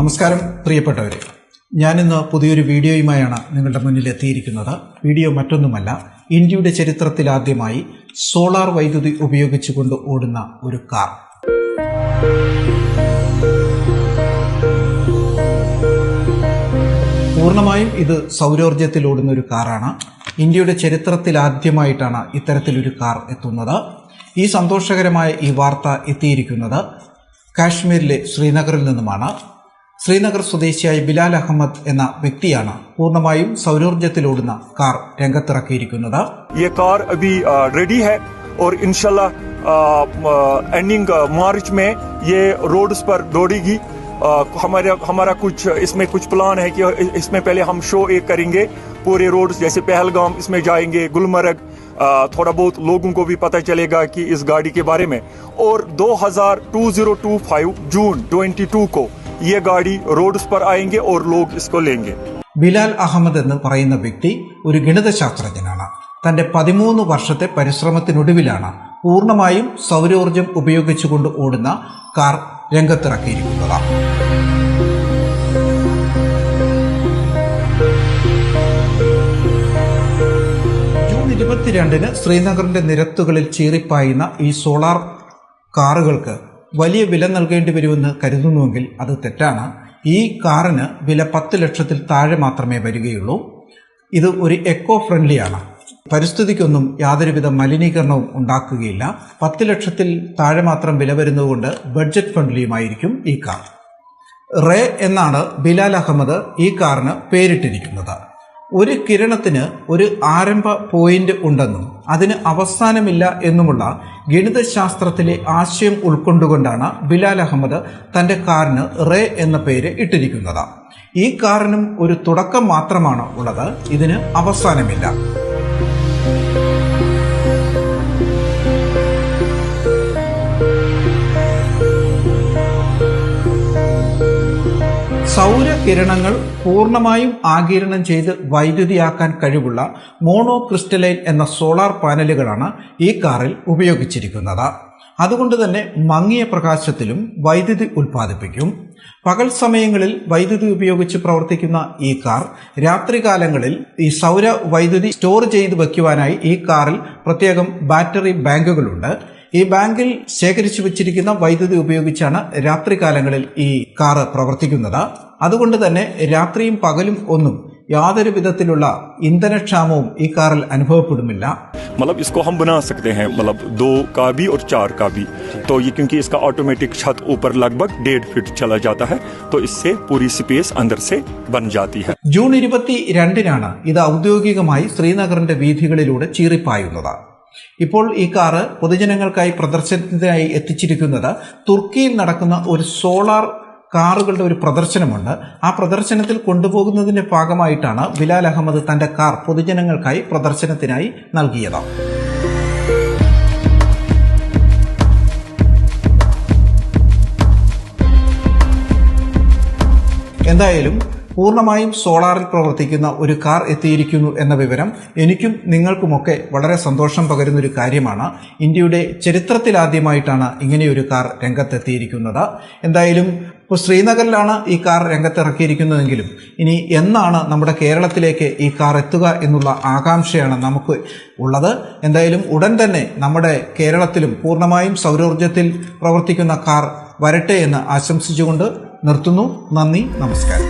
നമസ്കാരം പ്രിയപ്പെട്ടവരെ. ഞാനിന്ന് പുതിയൊരു വീഡിയോയുമായാണ് നിങ്ങളുടെ മുന്നിൽ എത്തിയിരിക്കുന്നത്. വീഡിയോ മറ്റൊന്നുമല്ല ഇന്ത്യയുടെ ചരിത്രത്തിൽ ആദ്യമായി സോളാർ വൈദ്യുതി ഉപയോഗിച്ചുകൊണ്ട് ഓടുന്ന ഒരു കാർ. പൂർണമായും ഇത് സൗരോർജത്തിൽ ഓടുന്ന ഒരു കാറാണ്. ഇന്ത്യയുടെ ചരിത്രത്തിൽ ആദ്യമായിട്ടാണ് ഇത്തരത്തിലൊരു കാർ എത്തുന്നത്. ഈ സന്തോഷകരമായ ഈ വാർത്ത എത്തിയിരിക്കുന്നത് കാശ്മീരിലെ ശ്രീനഗറിൽ നിന്നുമാണ്. ശ്രീനഗർ സ്വദേശിയായ ബിലാൽ അഹമ്മദ് എന്ന വ്യക്തിയാണ് പൂർണ്ണമായും സൗരോർജ്ജത്തിലോടുന്ന കാർ രംഗത്തിറക്കിയിരിക്കുന്നത് ये कार अभी रेडी है और इनशाला एंडिंग मार्च में ये रोड्स पर दौड़ेगी अ, हमारा हमारा कुछ इसमें कुछ प्लान है कि इसमें पहले हम शो एक करेंगे पूरे रोड्स जैसे पहलगाम इसमें जाएंगे गुलमर्ग अ, थोड़ा बहुत लोगों को भी पता चलेगा कि इस गाड़ी के बारे में और 2025 जून 22 को ये गाड़ी रोड्स पर आएंगे और लोग इसको लेंगे ബിലാൽ അഹമ്മദ് എന്ന് പറയുന്ന വ്യക്തി ഒരു ഗണിതശാസ്ത്രജ്ഞനാണ് തന്റെ പതിമൂന്ന് വർഷത്തെ പരിശ്രമത്തിനൊടുവിലാണ് പൂർണ്ണമായും സൗരോർജം ഉപയോഗിച്ചുകൊണ്ട് ഓടുന്ന കാർ രംഗത്തിറക്കിയിരിക്കുന്നത് ജൂൺ ഇരുപത്തിരണ്ടിന് ശ്രീനഗറിന്റെ നിരത്തുകളിൽ ചീറിപ്പായുന്ന ഈ സോളാർ കാറുകൾക്ക് വലിയ വില നൽകേണ്ടി വരുമെന്ന് കരുതുന്നുവെങ്കിൽ അത് തെറ്റാണ്. ഈ കാറിന് വില പത്ത് ലക്ഷത്തിൽ താഴെ മാത്രമേ വരികയുള്ളൂ. ഇത് ഒരു എക്കോ ഫ്രണ്ട്ലിയാണ് പരിസ്ഥിതിക്കൊന്നും യാതൊരുവിധ മലിനീകരണവും ഉണ്ടാക്കുകയില്ല. പത്ത് ലക്ഷത്തിൽ താഴെ മാത്രം വില വരുന്നതുകൊണ്ട് ബഡ്ജറ്റ് ഫ്രണ്ട്ലിയുമായിരിക്കും ഈ കാർ. റേ എന്നാണ് ബിലാൽ അഹമ്മദ് ഈ കാറിന് പേരിട്ടിരിക്കുന്നത്. ഒരു കിരണത്തിന് ഒരു ആരംഭ പോയിന്റ് ഉണ്ടെന്നും അതിന് അവസാനമില്ല എന്നുമുള്ള ഗണിതശാസ്ത്രത്തിലെ ആശയം ഉൾക്കൊണ്ടുകൊണ്ടാണ് ബിലാൽ അഹമ്മദ് തന്റെ കാറിന് റേ എന്ന പേര് ഇട്ടിരിക്കുന്നത്. ഈ കാറിനും ഒരു തുടക്കം മാത്രമാണ് ഉള്ളത്. ഇതിന് അവസാനമില്ല. സൗരകിരണങ്ങൾ പൂർണമായും ആകിരണം ചെയ്ത് വൈദ്യുതിയാക്കാൻ കഴിവുള്ള മോണോ ക്രിസ്റ്റലൈൻ എന്ന സോളാർ പാനലുകളാണ് ഈ കാറിൽ ഉപയോഗിച്ചിരിക്കുന്നത്. അതുകൊണ്ട് തന്നെ മങ്ങിയ പ്രകാശത്തിലും വൈദ്യുതി ഉൽപ്പാദിപ്പിക്കും. പകൽ സമയങ്ങളിൽ വൈദ്യുതി ഉപയോഗിച്ച് പ്രവർത്തിക്കുന്ന ഈ കാർ രാത്രികാലങ്ങളിൽ ഈ സൗര വൈദ്യുതി സ്റ്റോർ ചെയ്ത് വയ്ക്കുവാനായി ഈ കാറിൽ പ്രത്യേകം ബാറ്ററി ബാങ്കുകളുണ്ട്. ഈ ബാങ്കിൽ ശേഖരിച്ചു വെച്ചിരിക്കുന്ന വൈദ്യുതി ഉപയോഗിച്ചാണ് രാത്രികാലങ്ങളിൽ ഈ കാറ് പ്രവർത്തിക്കുന്നത് അതുകൊണ്ട് തന്നെ രാത്രിയും പകലും ഒന്നും യാതൊരു വിധത്തിലുള്ള ഇന്ധനക്ഷാമവും ഈ കാറിൽ അനുഭവപ്പെടുമില്ല मतलब इसको हम बना सकते हैं मतलब दो का भी और चार का भी तो ये क्योंकि इसका ऑटोमेटिक छत ऊपर लगभग डेढ़ फीट चला जाता है तो इससे पूरी स्पेस अंदर से बन जाती है ജൂൺ ഇരുപത്തി രണ്ടിനാണ് ഇത് ഔദ്യോഗികമായി ശ്രീനഗറിന്റെ വീഥികളിലൂടെ ചീറിപ്പായുന്നത് ഇപ്പോൾ ഈ കാറ് പൊതുജനങ്ങൾക്കായി പ്രദർശനത്തിനായി എത്തിച്ചിരിക്കുന്നത് തുർക്കിയിൽ നടക്കുന്ന ഒരു സോളാർ കാറുകളുടെ ഒരു പ്രദർശനമുണ്ട്. ആ പ്രദർശനത്തിൽ കൊണ്ടുപോകുന്നതിന്റെ ഭാഗമായിട്ടാണ് ബിലാൽ അഹമ്മദ് തന്റെ കാർ പൊതുജനങ്ങൾക്കായി പ്രദർശനത്തിനായി നൽകിയത്. എന്തായാലും പൂർണമായും സോളാറിൽ പ്രവർത്തിക്കുന്ന ഒരു കാർ എത്തിയിരിക്കുന്നു എന്ന വിവരം എനിക്കും നിങ്ങൾക്കുമൊക്കെ വളരെ സന്തോഷം പകരുന്ന ഒരു കാര്യമാണ്. ഇന്ത്യയുടെ ചരിത്രത്തിലാദ്യമായിട്ടാണ് ഇങ്ങനെയൊരു കാർ രംഗത്തെത്തിയിരിക്കുന്നത്. എന്തായാലും ഇപ്പോൾ ശ്രീനഗറിലാണ് ഈ കാർ രംഗത്തിറക്കിയിരിക്കുന്നതെങ്കിലും ഇനി എന്നാണ് നമ്മുടെ കേരളത്തിലേക്ക് ഈ കാർ എത്തുക എന്നുള്ള ആകാംക്ഷയാണ് നമുക്ക് ഉള്ളത്. എന്തായാലും ഉടൻ തന്നെ നമ്മുടെ കേരളത്തിലും പൂർണമായും സൗരോർജത്തിൽ പ്രവർത്തിക്കുന്ന കാർ വരട്ടെ എന്ന് ആശംസിച്ചുകൊണ്ട് നിർത്തുന്നു. നന്ദി നമസ്കാരം.